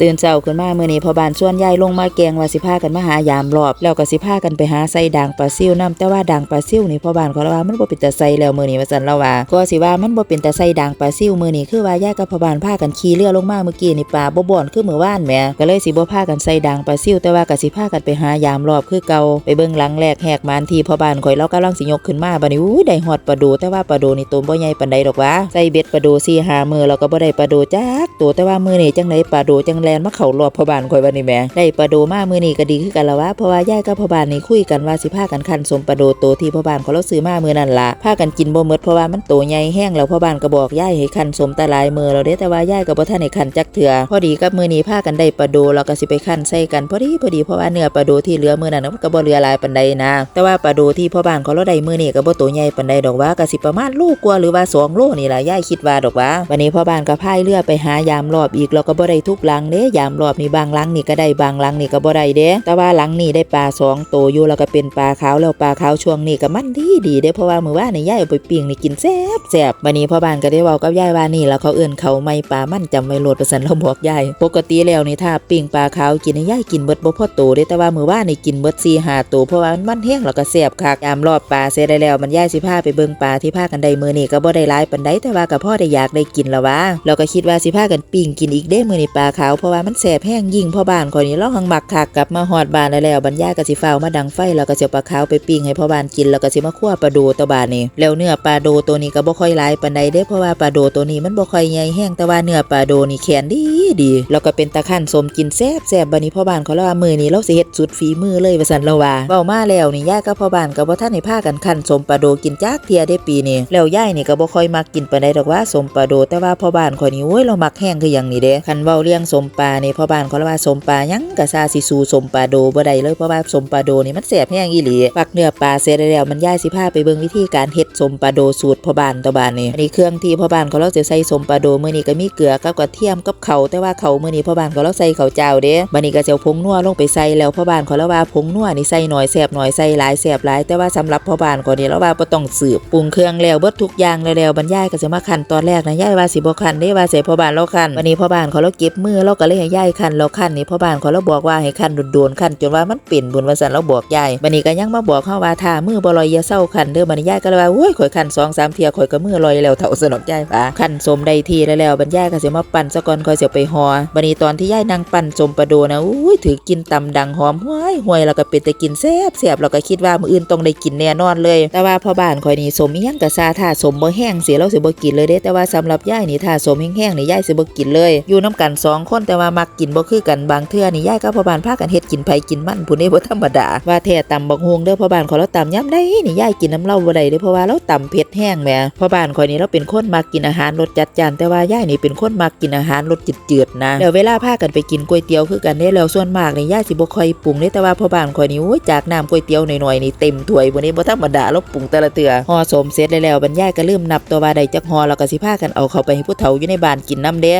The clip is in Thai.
ตื่นเช้าขึ้นมาเมื้อนี้พอบานส่วนยายลงมาแกงว่าสิพากันมาหายามรอบ แล้วก็สิพากันไปหาใส่ด่างปลาซิ่วนํแต่ว่าด่างปลาซิ่วนี่พอบานเขาว่ามันบ่เป็นตาใส่แล้วเมื้อนี้ว่าซั่นเราว่าก็สิว่ามันบ่เป็นตาใส่ด่างปลาซิ่วเมื้อนี้คือว่ายายกับพอบานพากันขี่เรือลงมาเมื่อกี้นี่ปลาบ่บ่อนคือมื้อวานแหมก็เลยสิบ่พากันใส่ด่างปลาซิ่วแต่ว่าก็สิพากันไปหายามรอบคือเก่าไปเบิ่งหลังแรกแหกมานที่พอบานข่อยเรากำลังสิยกขึ้นมาบัดนี้อู้ได้ฮอดปลาดูแต่ว่าปลาดูนี่ตัวบ่ใหญ่ปานใดดอกวะใส่เบ็ดปลาดู4 5มือแล้วก็บ่ได้ปลาดูจักตัวแต่ว่ามื้อนี้จังไดปลาดูจังแลนมาเข้ารอบพ่อบ้านข่อยบัดนี้แหมได้ปลาดูมามือนี้ก็ดีคือกันละวะเพราะว่ายายกับพ่อบ้านนี่คุยกันว่าสิพากันคันสมปลาดูตัวที่พ่อบ้านเขาเราซื้อมามือนั้นล่ะพากันกินบ่หมดเพราะว่ามันโตใหญ่แห้งแล้วพ่อบ้านก็บอกยายให้คันสมตะลายมือแล้วเด้แต่ว่ายายก็บ่ทันได้คันจักเทื่อพอดีกับมือนี้พากันได้ปลาดูแล้วก็สิไปคันใส่กันพอดีพอดีเพราะว่าเนื้อปลาดูที่เหลือมือนั้นมันก็บ่เหลือหลายปานใดนะ แต่ว่าปลาดูที่พ่อบ้านเขาเราได้มือนี้ก็บ่โตใหญ่ปานใดดอกว่าก็สิประมาณโลกกว่าหรือว่าสองโลนี่ล่ะยายคิดว่าดอกว่าวันนี้พ่อบ้านก็พายเรือไปหายามรอบอีกแล้วก็บ่ได้ทุกลังเด้ยามรอบนี่บางหลังนี่ก็ได้บางหลังนี่ก็บ่ได้เด้แต่ว่าหลังนี่ได้ปลาสองโตวอยู่แล้วก็เป็นปลาขาวแล้วปลาขาวช่วงนี้ก็มันดีดีเด้เพราะว่ามื้อว่านนี่ยายเอาไปปิ้งนี่กินแซ่บแซ่บวันนี้พ่อบ้านก็ได้เว้ากับยายว่านี่แล้วเขาเอิ้นเขาไม่ปลามันจำไว้โหลดประสันเราบอกยายปกติแล้วนี่ถ้าปิ้งปลาขาวกินให้ยายกินเบิดบ่พอโตเด้แต่ว่ามื้อว่านนี่กินเบิด4 5ตัวเพราะว่ามันมันแห้งแล้วก็แซ่บคักยามรอบปลาเสร็จได้แล้วมันยายสิพาไปเบิ่งปลาที่พากันได้มื้อนี้ก็บ่ได้หลายปานใดแต่ว่าก็พอได้อยากได้กินล้วว่าเราก็คิดว่าสิพากันปิ้งกินอีกเด้มื้อนี้ปลาขาวราะว่ามันแซ่บแห้งยิ่งพ่อบ้านข่อยนี่เราหังมักคักกลับมาฮอดบ้านแล้วแล้วบรรยายก็สิฟ้าวมาดังไฟแล้วก็สิเอาปลาขาวไปปิ้งให้พ่อบ้านกินแล้วก็สิมาคั่วปลาโดตะบานนี่แล้วเนื้อปลาโดตัวนี้ก็บ่ค่อยหลายปานใดเด้เพราะว่าปลาโดตัวนี้มันบ่ค่อยใหญ่แห้งแต่ว่าเนื้อปลาโดนี่แข็งดีดีแล้วก็เป็นตะคั่นสมกินแซ่บแซ่บบัดนี้พ่อบ้านเขาเล่าว่ามื้อนี้เราสิเฮ็ดสุดฝีมือเลยว่าซั่นเราว่าเว้ามาแล้วนี่ยายกับพ่อบ้านก็บ่ทันได้พากันคั่นสมปลาโดกินจักเทียได้ปีนี้แล้วยายนี่ก็บ่ค่อยมักกินปานใดดอกว่าสมปลาโดแต่ว่าพ่อบ้านข่อยนี่โอ้ยเรามักแห้งคือหยังนี่เด้คันเว้าเรื่องสมปลานี่พ่อบ้านเขาเล่าว่าสมปลายังก็ซาสิสูสมปลาโดบ่ได้เลยเพราะว่าสมปลาโดนี่มันแซ่บแห้งอีหลีปักเนื้อปลาเสร็จแล้วมันย่ายสิพาไปเบิ่งวิธีการเฮ็ดสมปลาโดสูตรพ่อบ้านตะบ้านนี่อันนี้เครื่องที่พ่อบ้านเขาเราจะใส่สมปลาโดมื้อนี้ก็มีเกลือกับกระเทียมกับเขาแต่ว่าเขามื้อนี้พ่อบ้านเขาเราใส่เขาเจ้าเด้บัดนี้ก็จะผงนัวลงไปใส่แล้วพ่อบ้านเขาเราว่าผงนัวนี่ใส่หน่อยแซ่บหน่อยใส่หลายแซ่บหลายแต่ว่าสำหรับพ่อบ้านก็นี่เราว่าบ่ต้องสืบปรุงเครื่องแล้วเบิดทุกอย่างแล้วแล้วบรรยายก็จะมาคั่นตอนแรกนะยายว่าสิบ่คั่นเด้ว่าใส่พ่อบ้านเราคั่นวันนี้พ่อบ้านเขาเราเก็บมือเรากเลยให้ยายคันเราคันนี่พ่อบ้านเขาเราบอกว่าให้คันโดนๆคันจนว่ามันเป็นบุญว่าซั่นเราบอกยายบัดนี้ก็ยังมาบอกเฮาว่าถ้ามือบลอยยาเศร้าคันเด้อบัดนี้ยายก็เลยว่าโอ้ยข่อยคั่น2 3เทียข่อยก็มือลอยแล้วเท่าสนอกยายว่าคั่นสมได้ทีแล้วแล้วบรรยายก็เสิมาปั่นซะก่อนค่อยเสิเอาไปหอบัดนี้ตอนที่ยายนั่งปั่นสมปลาโดนะอุ้ยถือกินตำดังหอมห้วยห้วยแล้วก็เป็นแต่กินแซ่บแซ่บแล้วก็คิดว่ามืออื่นต้องได้กินแน่นอนเลย แต่ว่าพ่อบ้านข่อยนี่สมยังก็ซาถ้าสมบ่แห้งเสียเราเสิบ่กินเลยเด้แต่ว่าสำหรับยายนี่ถ้าสมแห้งๆนี่ยายสิบ่กินเลย อยู่น้ำกันสองคนแต่ว่ามักกินบ่คือกันบางเทื่อนี่ยายกับพ่อบ้านพากันเฮ็ดกินไผกินมันผู้นี้บ่ธรรมดาว่าแท้ตำบักฮวงเด้อพ่อบ้านขอยเราตำยามใดนี่ยายกินน้ำเหล้าบ่ได้เด้อเพราะว่าเราตำเผ็ดแห้งแหมพ่อบ้านข่อยนี่เราเป็นคนมักกินอาหารรสจัดจ้านแต่ว่ายายนี่เป็นคนมักกินอาหารรสจืดๆนะแล้วเวลาพากันไปกินก๋วยเตี๋ยวคือกันเด้แล้วส่วนมากนี่ยายสิบ่ค่อยปรุงเด้แต่ว่าพ่อบ้านข่อยนี่โอ้ยจากน้ำก๋วยเตี๋ยวหน่อยๆนี่เต็มถ้วยบ่นี้บ่ธรรมดาเราปรุงแต่ละเทื่อห่อสมเสร็จแล้วๆบรรยายก็ลืมนับตัวว่าได้จักห่อแล้วก็สิพากันเอาเข้าไปให้ผู้เฒ่าอยู่ในบ้านกินน้ำเด้